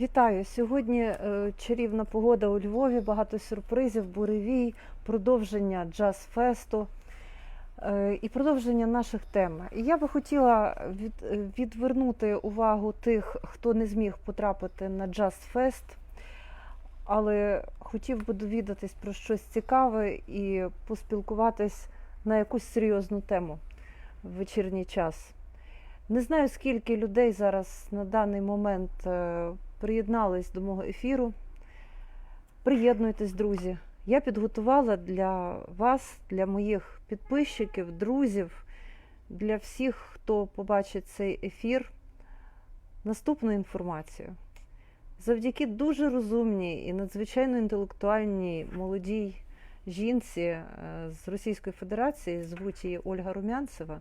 Вітаю! Сьогодні е, чарівна погода у Львові, багато сюрпризів, буревій, продовження джаз-фесту е, і продовження наших тем. І я би хотіла е, відвернути увагу тих, хто не зміг потрапити на джаз-фест, але хотів би довідатись про щось цікаве і поспілкуватись на якусь серйозну тему в вечірній час. Не знаю, скільки людей зараз на даний момент приєднались до мого ефіру. Приєднуйтесь, друзі. Я підготувала для вас, для моїх підписчиків, друзів, для всіх, хто побачить цей ефір, наступну інформацію. Завдяки дуже розумній і надзвичайно інтелектуальній молодій жінці е, з Російської Федерації, звуть її Ольга Румянцева,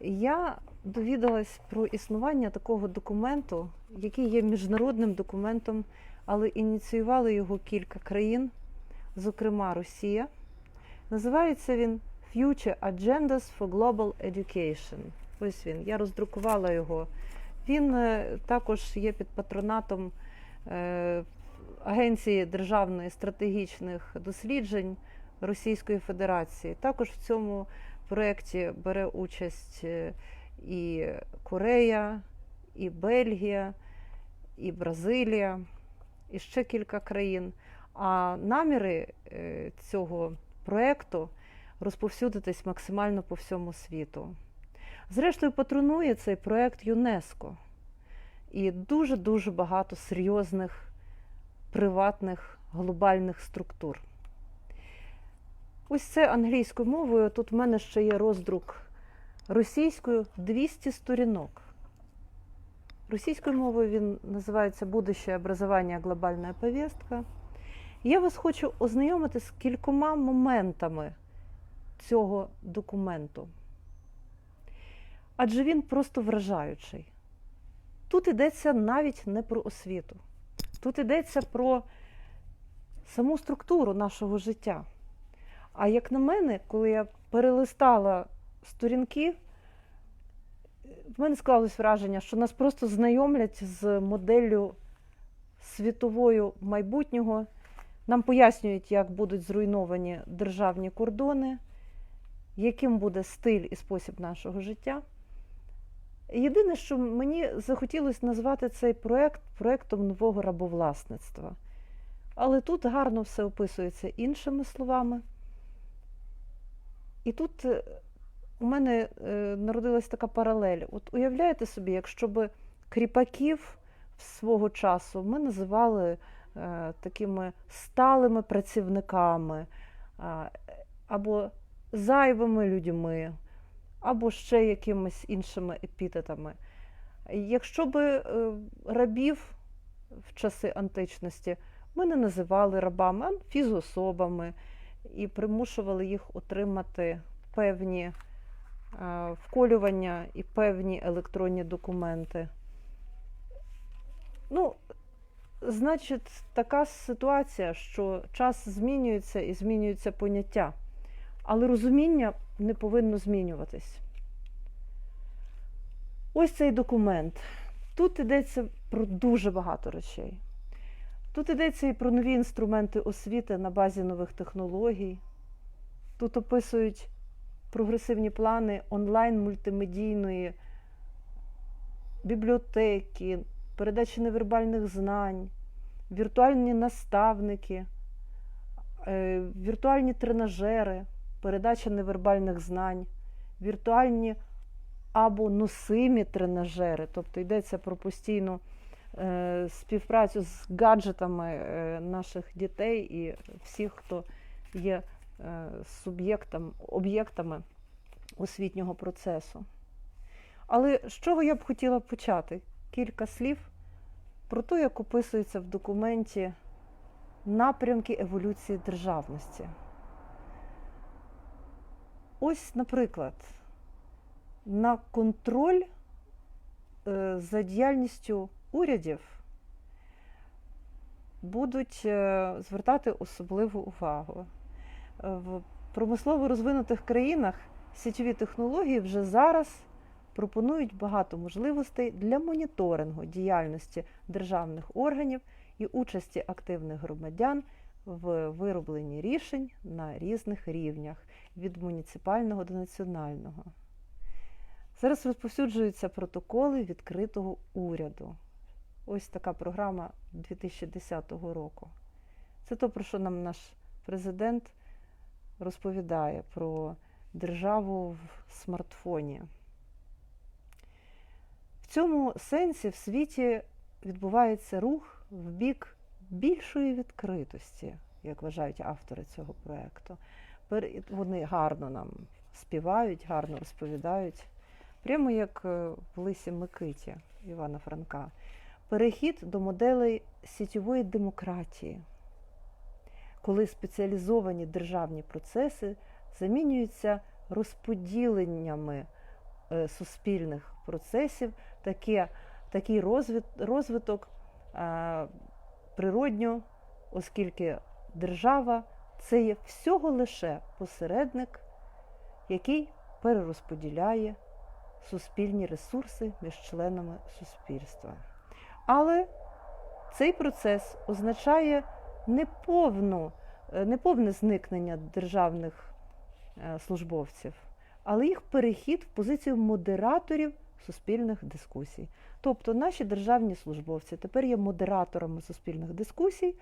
я довідалась про існування такого документу, який є міжнародним документом, але ініціювали його кілька країн, зокрема Росія. Називається він Future Agendas for Global Education. Ось він. Я роздрукувала його. Він е, також є під патронатом е, Агенції державної стратегічних досліджень Російської Федерації. Також в цьому проєкті бере участь е, і Корея, і Бельгія, і Бразилія, і ще кілька країн. А наміри е, цього проєкту розповсюдитись максимально по всьому світу. Зрештою, патронує цей проєкт ЮНЕСКО і дуже-дуже багато серйозних приватних глобальних структур. Ось це англійською мовою. Тут в мене ще є роздрук російською 200 сторінок. Російською мовою він називається Будущее образование глобальна повістка. Я вас хочу ознайомити з кількома моментами цього документу. Адже він просто вражаючий. Тут йдеться навіть не про освіту. Тут йдеться про саму структуру нашого життя. А як на мене, коли я перелистала сторінки, в мене склалось враження, що нас просто знайомлять з моделлю світовою майбутнього. Нам пояснюють, як будуть зруйновані державні кордони, яким буде стиль і спосіб нашого життя. Єдине, що мені захотілося назвати цей проект проектом нового рабовласництва. Але тут гарно все описується іншими словами. І тут е, у мене е, народилась така паралель. От уявляєте собі, якщо б кріпаків свого часу ми називали е, такими сталими працівниками, або зайвими людьми, або ще якимись іншими епітетами. Якщо б рабів в часи античності ми не називали рабами, а фізособами і примушували їх отримати певні е, вколювання і певні електронні документи. Ну, значить, така ситуація, що час змінюється і змінюються поняття, але розуміння не повинно змінюватись. Ось цей документ. Тут йдеться про дуже багато речей. Тут йдеться і про нові інструменти освіти на базі нових технологій. Тут описують прогресивні плани онлайн-мультимедійної бібліотеки, передачі невербальних знань, віртуальні наставники, е, віртуальні тренажери, передача невербальних знань, віртуальні або носимі тренажери, тобто йдеться про постійну співпрацю з гаджетами е, наших дітей і всіх, хто є е, суб'єктом, об'єктами освітнього процесу. Але з чого я б хотіла почати? Кілька слів про те, як описується в документі напрямки еволюції державності. Ось, наприклад, на контроль е, за діяльністю урядів будуть е, звертати особливу увагу. Е, В промислово розвинутих країнах сітєві технології вже зараз пропонують багато можливостей для моніторингу діяльності державних органів і участі активних громадян в виробленні рішень на різних рівнях від муніципального до національного. Зараз розповсюджуються протоколи відкритого уряду. Ось така програма 2010 року. Це то, про що нам наш президент розповідає про державу в смартфоні. В цьому сенсі в світі відбувається рух в бік більшої відкритості, як вважають автори цього проєкту. Вони гарно нам співають, гарно розповідають, прямо як е, в Лисі Микиті Івана Франка. Перехід до моделей сітєвої демократії, коли спеціалізовані державні процеси замінюються розподіленнями е, суспільних процесів, таке, такий розвит, розвиток е, природньо, оскільки держава це є всього лише посередник, який перерозподіляє суспільні ресурси між членами суспільства. Але цей процес означає неповну, е, неповне зникнення державних е, службовців, але їх перехід в позицію модераторів суспільних дискусій. Тобто наші державні службовці тепер є модераторами суспільних дискусій,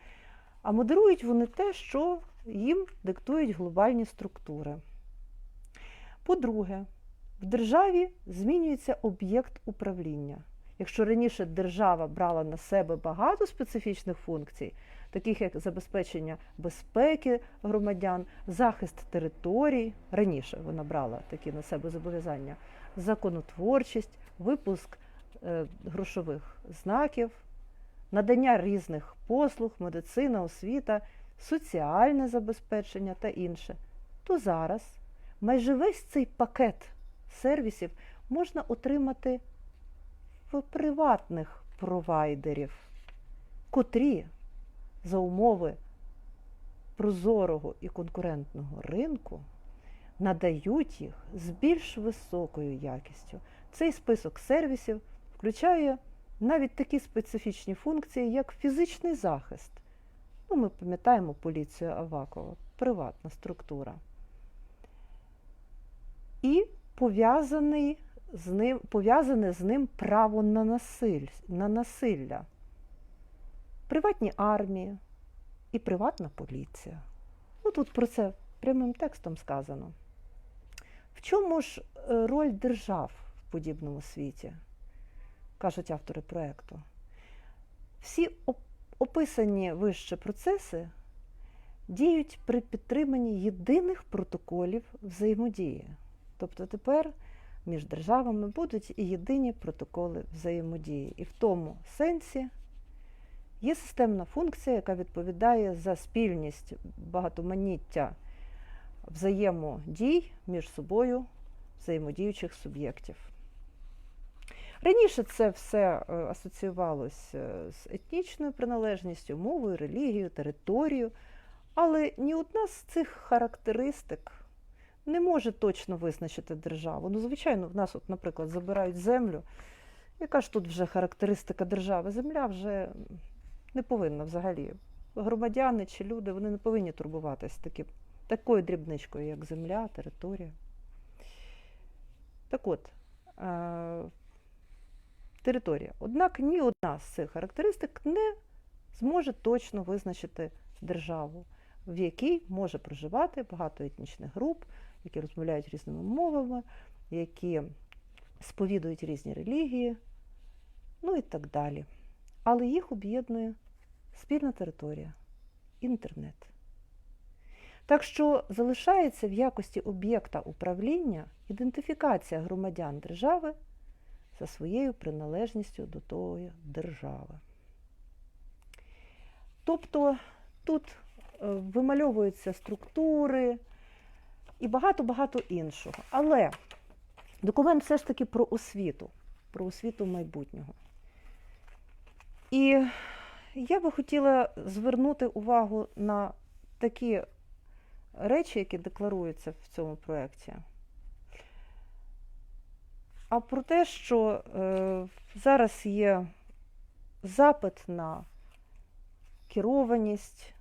а модерують вони те, що їм диктують глобальні структури. По-друге, в державі змінюється об'єкт управління. Якщо раніше держава брала на себе багато специфічних функцій, таких як забезпечення безпеки громадян, захист територій, раніше вона брала такі на себе зобов'язання, законотворчість, випуск е, грошових знаків, надання різних послуг, медицина, освіта, соціальне забезпечення та інше, то зараз майже весь цей пакет сервісів можна отримати приватних провайдерів, котрі за умови прозорого і конкурентного ринку надають їх з більш високою якістю. Цей список сервісів включає навіть такі специфічні функції, як фізичний захист. Ну, ми пам'ятаємо поліцію Авакова, приватна структура. І пов'язаний з ним, пов'язане з ним право на, насиль, на насилля, приватні армії і приватна поліція. Ну, тут про це прямим текстом сказано. В чому ж е, роль держав в подібному світі, кажуть автори проєкту? Всі описані вище процеси діють при підтриманні єдиних протоколів взаємодії. Тобто тепер між державами будуть і єдині протоколи взаємодії. І в тому сенсі є системна функція, яка відповідає за спільність багатоманіття взаємодій між собою взаємодіючих суб'єктів. Раніше це все е, асоціювалося з етнічною приналежністю, мовою, релігією, територією, але ні одна з цих характеристик не може точно визначити державу. Ну, звичайно, в нас, от, наприклад, забирають землю. Яка ж тут вже характеристика держави? Земля вже не повинна взагалі. Громадяни чи люди вони не повинні турбуватися такі, такою дрібничкою, як земля, територія. Так от, е, територія. Однак ні одна з цих характеристик не зможе точно визначити державу, в якій може проживати багато етнічних груп, які розмовляють різними мовами, які сповідують різні релігії, ну і так далі. Але їх об'єднує спільна територія, інтернет. Так що залишається в якості об'єкта управління ідентифікація громадян держави за своєю приналежністю до тої держави. Тобто тут е, вимальовуються структури і багато-багато іншого. Але документ все ж таки про освіту, про освіту майбутнього. І я би хотіла звернути увагу на такі речі, які декларуються в цьому проєкті. а про те, що е, зараз є запит на керованість.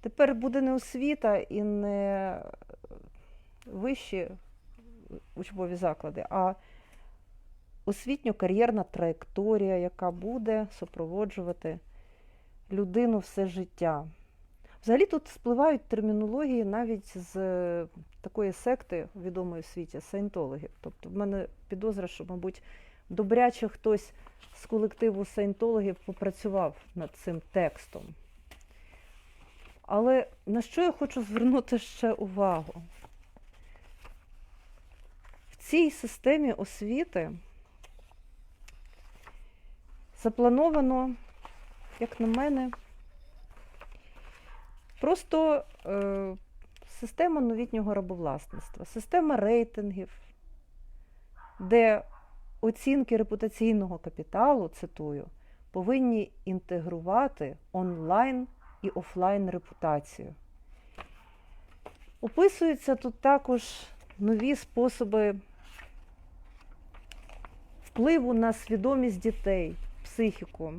Тепер буде не освіта і не вищі учбові заклади, а освітньо-кар'єрна траєкторія, яка буде супроводжувати людину все життя. Взагалі тут спливають термінології навіть з е, такої секти відомої в світі саєнтологів. Тобто в мене підозра, що, мабуть, добряче хтось з колективу саєнтологів попрацював над цим текстом. Але на що я хочу звернути ще увагу? Цій системі освіти заплановано, як на мене, просто е, система новітнього рабовласництва, система рейтингів, де оцінки репутаційного капіталу, цитую, повинні інтегрувати онлайн і офлайн репутацію. Описуються тут також нові способи впливу на свідомість дітей, психіку,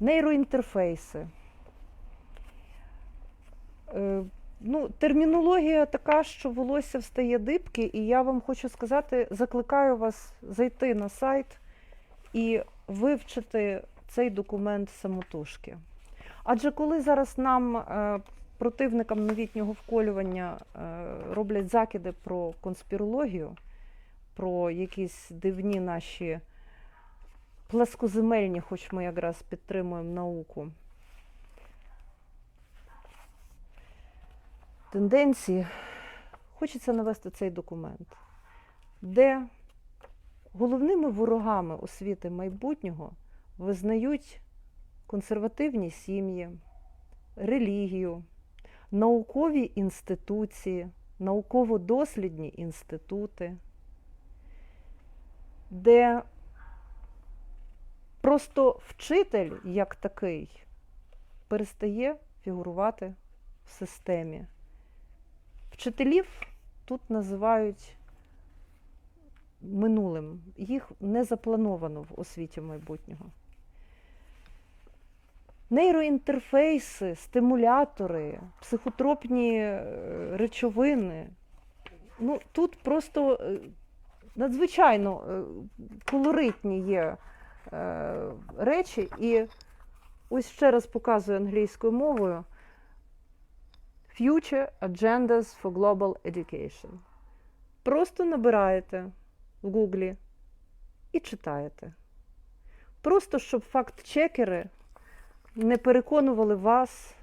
нейроінтерфейси. Е, Ну, термінологія така, що волосся встає дибки, і я вам хочу сказати, закликаю вас зайти на сайт і вивчити цей документ самотужки. Адже коли зараз нам, е, противникам новітнього вколювання, е, роблять закиди про конспірологію, про якісь дивні наші пласкоземельні, хоч ми якраз підтримуємо науку. Тенденції, хочеться навести цей документ, де головними ворогами освіти майбутнього визнають консервативні сім'ї, релігію, наукові інституції, науково-дослідні інститути, де просто вчитель як такий перестає фігурувати в системі. Вчителів тут називають минулим, їх не заплановано в освіті майбутнього. Нейроінтерфейси, стимулятори, психотропні е, речовини. Ну, Тут просто е, надзвичайно е, колоритні є речі, і ось ще раз показую англійською мовою. Future Agendas for Global Education. Просто набираєте в Гуглі і читаєте. Просто щоб факт-чекери не переконували вас,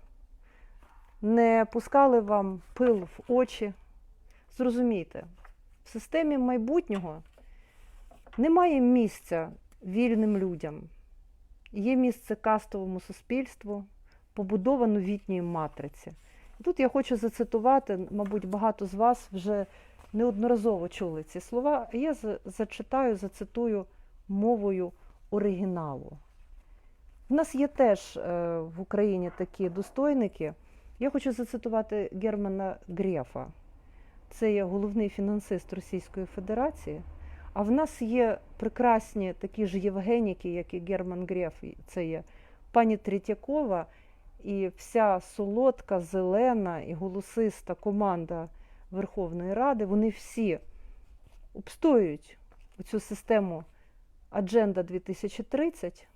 не пускали вам пил в очі. Зрозумійте, в системі майбутнього немає місця вільним людям. Є місце кастовому суспільству, побудова новітньої матриці. Тут я хочу зацитувати, мабуть, багато з вас вже неодноразово чули ці слова. Я зачитаю, зацитую мовою оригіналу. У нас є теж е, в Україні такі достойники. Я хочу зацитувати Германа Грефа. Це є головний фінансист Російської Федерації. А в нас є прекрасні такі ж Євгеніки, як і Герман Греф, це є пані Третьякова і вся солодка, зелена і голосиста команда Верховної Ради, вони всі обстоюють цю систему Адженда 2030.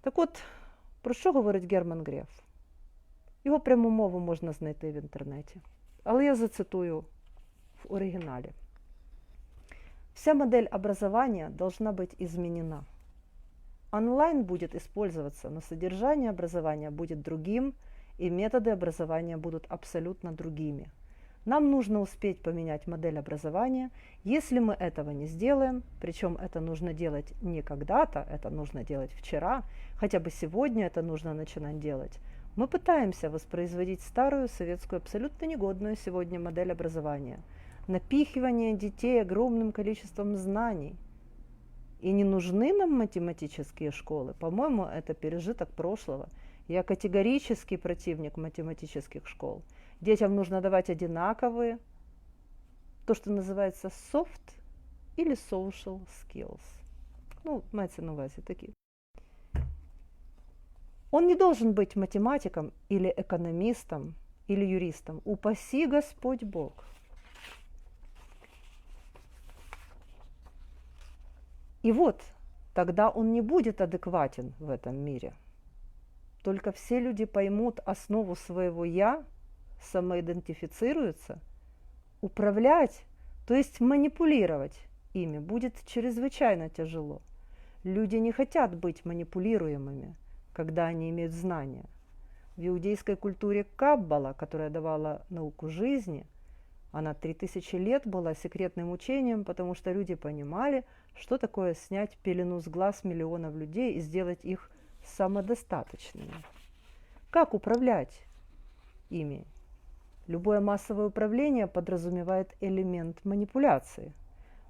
Так от, про що говорить Герман Греф? Його пряму мову можна знайти в інтернеті. Але я зацитую в оригіналі. Вся модель образования должна быть изменена. Онлайн будет использоваться, но содержание образования будет другим, и методы образования будут абсолютно другими. Нам нужно успеть поменять модель образования. Если мы этого не сделаем, причем это нужно делать не когда-то, это нужно делать вчера, хотя бы сегодня это нужно начинать делать, мы пытаемся воспроизводить старую советскую, абсолютно негодную сегодня модель образования. Напихивание детей огромным количеством знаний – и не нужны нам математические школы. По-моему, это пережиток прошлого. Я категорический противник математических школ. Детям нужно давать одинаковые, то, что называется soft или social skills. Ну, мається на увазі такі. он не должен быть математиком или экономистом или юристом. Упаси Господь Бог. И вот, тогда он не будет адекватен в этом мире. Только все люди поймут основу своего «я», самоидентифицируются, управлять, то есть манипулировать ими будет чрезвычайно тяжело. Люди не хотят быть манипулируемыми, когда они имеют знания. В иудейской культуре Каббала, которая давала науку жизни, она 3000 лет была секретным учением, потому что люди понимали, что такое снять пелену с глаз миллионов людей и сделать их самодостаточными. Как управлять ими? Любое массовое управление подразумевает элемент манипуляции.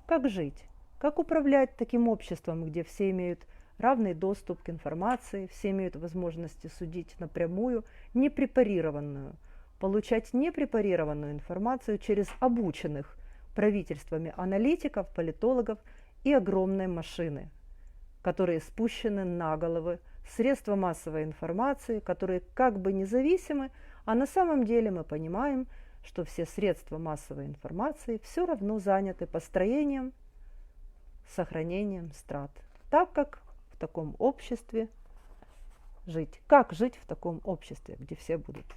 Как жить? Как управлять таким обществом, где все имеют равный доступ к информации, все имеют возможности судить напрямую, непрепарированную, получать непрепарированную информацию через обученных правительствами аналитиков, политологов и огромной машины, которые спущены на головы средства массовой информации, которые как бы независимы, а на самом деле мы понимаем, что все средства массовой информации все равно заняты построением, сохранением страт. Так как таком обществе жить? Как жить в таком обществе, где все будуть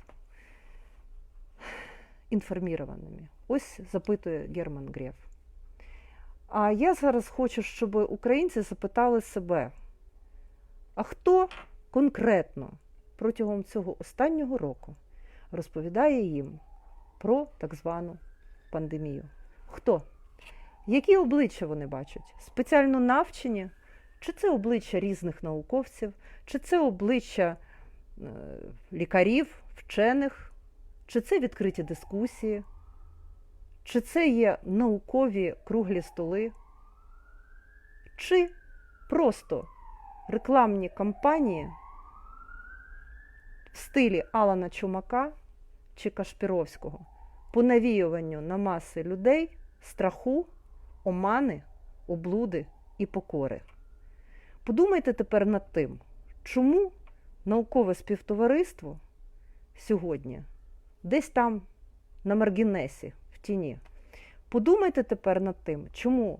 інформірованими? Ось запитує Герман Греф. А я зараз хочу, щоб українці запитали себе, а хто конкретно протягом цього останнього року розповідає їм про так звану пандемію? Хто? Які обличчя вони бачать? Спеціально навчені? Чи це обличчя різних науковців, чи це обличчя е, лікарів, вчених, чи це відкриті дискусії, чи це є наукові круглі столи, чи просто рекламні кампанії в стилі Алана Чумака чи Кашпіровського по навіюванню на маси людей страху, омани, облуди і покори. Подумайте тепер над тим, чому наукове співтовариство сьогодні десь там на маргінесі, в тіні. Подумайте тепер над тим, чому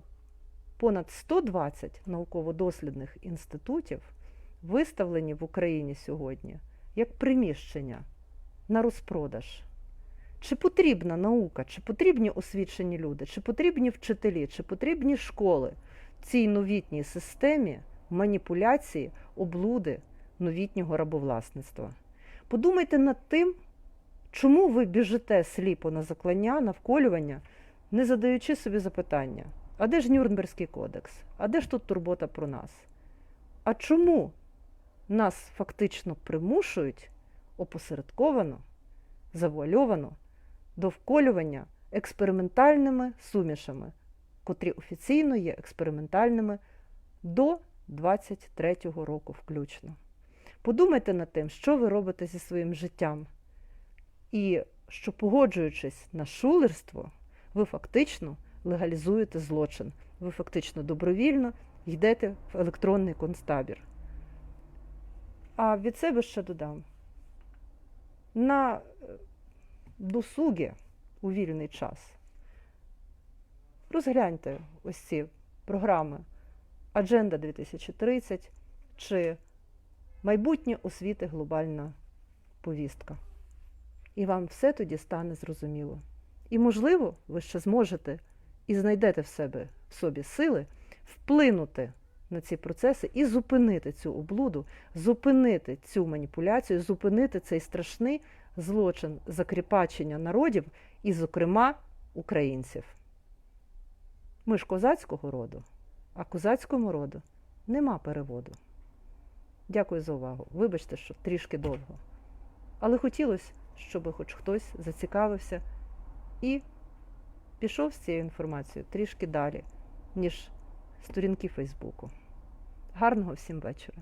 понад 120 науково-дослідних інститутів виставлені в Україні сьогодні як приміщення на розпродаж. Чи потрібна наука, чи потрібні освічені люди, чи потрібні вчителі, чи потрібні школи цій новітній системі маніпуляції, облуди новітнього рабовласництва? Подумайте над тим, чому ви біжите сліпо на заклання, на вколювання, не задаючи собі запитання, а де ж Нюрнберзький кодекс? А де ж тут турбота про нас? А чому нас фактично примушують опосередковано, завуальовано до вколювання експериментальними сумішами, котрі офіційно є експериментальними до 23-го року включно. Подумайте над тим, що ви робите зі своїм життям. І що, погоджуючись на шулерство, ви фактично легалізуєте злочин. Ви фактично добровільно йдете в електронний концтабір. А від себе ще додам. На досуги у вільний час. Розгляньте ось ці програми Адженда 2030 чи Майбутнє освіти глобальна повістка. І вам все тоді стане зрозуміло. І, можливо, ви ще зможете і знайдете в себе в собі сили вплинути на ці процеси і зупинити цю облуду, зупинити цю маніпуляцію, зупинити цей страшний злочин закріпачення народів і, зокрема, українців. Ми ж козацького роду, а козацькому роду нема переводу. Дякую за увагу. Вибачте, що трішки довго. Але хотілося, щоб хоч хтось зацікавився і пішов з цією інформацією трішки далі, ніж сторінки Фейсбуку. Гарного всім вечора!